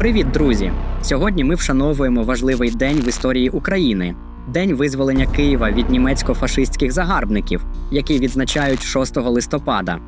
Привіт, друзі! Сьогодні ми вшановуємо важливий день в історії України день визволення Києва від німецько-фашистських загарбників, який відзначають 6 листопада.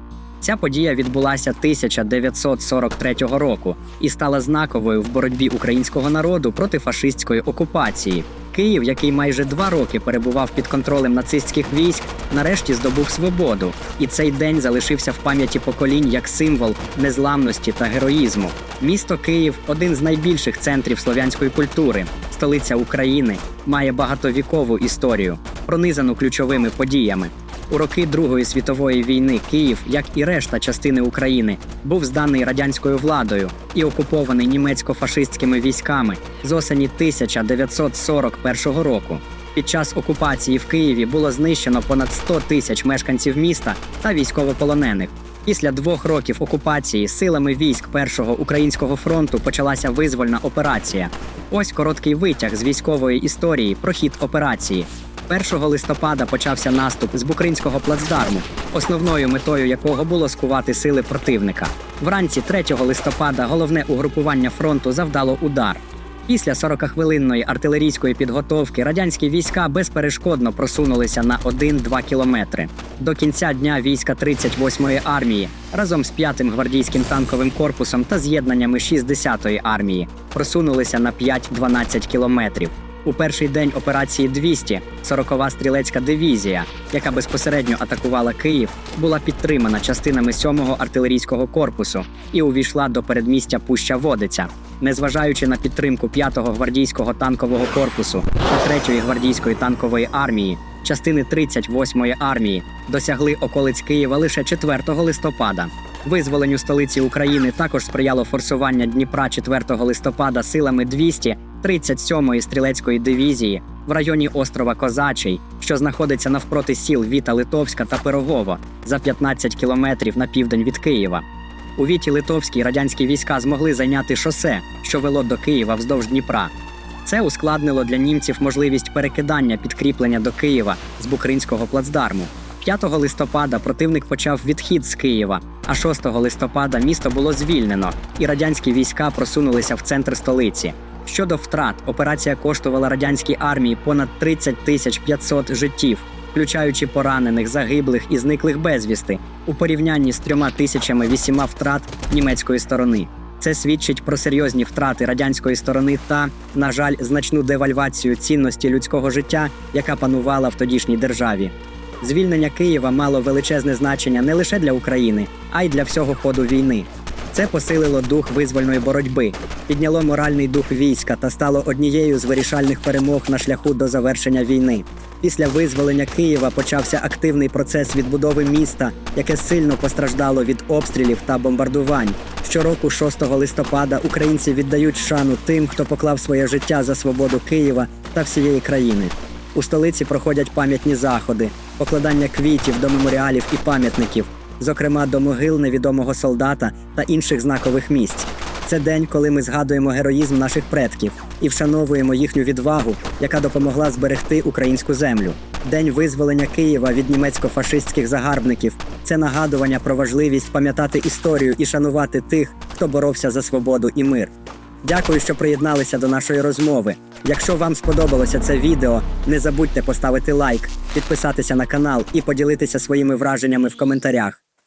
Ця подія відбулася 1943 року і стала знаковою в боротьбі українського народу проти фашистської окупації. Київ, який майже два роки перебував під контролем нацистських військ, нарешті здобув свободу, і цей день залишився в пам'яті поколінь як символ незламності та героїзму. Місто Київ один з найбільших центрів слов'янської культури, столиця України, має багатовікову історію, пронизану ключовими подіями. У роки Другої світової війни Київ, як і решта частини України, був зданий радянською владою і окупований німецько-фашистськими військами з осені 1941 року. Під час окупації в Києві було знищено понад 100 тисяч мешканців міста та військовополонених. Після двох років окупації силами військ Першого українського фронту почалася визвольна операція. Ось короткий витяг з військової історії про хід операції. 1 листопада почався наступ з Букринського плацдарму, основною метою якого було скувати сили противника. Вранці 3 листопада головне угрупування фронту завдало удар. Після 40-хвилинної артилерійської підготовки радянські війська безперешкодно просунулися на 1-2 кілометри. До кінця дня війська 38-ї армії разом з 5-м гвардійським танковим корпусом та з'єднаннями 60-ї армії просунулися на 5-12 кілометрів. У перший день операції 200 40-ва стрілецька дивізія, яка безпосередньо атакувала Київ, була підтримана частинами 7-го артилерійського корпусу і увійшла до передмістя Пуща Водиця. Незважаючи на підтримку 5-го гвардійського танкового корпусу та 3-ї гвардійської танкової армії, частини 38-ї армії досягли околиць Києва лише 4 листопада. Визволенню столиці України також сприяло форсування Дніпра 4 листопада силами 237-ї стрілецької дивізії в районі острова Козачий, що знаходиться навпроти сіл Віта Литовська та Пирогово за 15 кілометрів на південь від Києва. У Віті Литовській радянські війська змогли зайняти шосе, що вело до Києва вздовж Дніпра. Це ускладнило для німців можливість перекидання підкріплення до Києва з Букринського плацдарму. 5 листопада противник почав відхід з Києва, а 6 листопада місто було звільнено, і радянські війська просунулися в центр столиці. Щодо втрат, операція коштувала радянській армії понад 30 тисяч 500 життів, включаючи поранених, загиблих і зниклих безвісти, у порівнянні з трьома тисячами вісіма втрат німецької сторони. Це свідчить про серйозні втрати радянської сторони та, на жаль, значну девальвацію цінності людського життя, яка панувала в тодішній державі. Звільнення Києва мало величезне значення не лише для України, а й для всього ходу війни. Це посилило дух визвольної боротьби, підняло моральний дух війська та стало однією з вирішальних перемог на шляху до завершення війни. Після визволення Києва почався активний процес відбудови міста, яке сильно постраждало від обстрілів та бомбардувань. Щороку, 6 листопада, українці віддають шану тим, хто поклав своє життя за свободу Києва та всієї країни. У столиці проходять пам'ятні заходи, покладання квітів до меморіалів і пам'ятників, зокрема до могил невідомого солдата та інших знакових місць. Це день, коли ми згадуємо героїзм наших предків і вшановуємо їхню відвагу, яка допомогла зберегти українську землю. День визволення Києва від німецько-фашистських загарбників це нагадування про важливість пам'ятати історію і шанувати тих, хто боровся за свободу і мир. Дякую, що приєдналися до нашої розмови. Якщо вам сподобалося це відео, не забудьте поставити лайк, підписатися на канал і поділитися своїми враженнями в коментарях.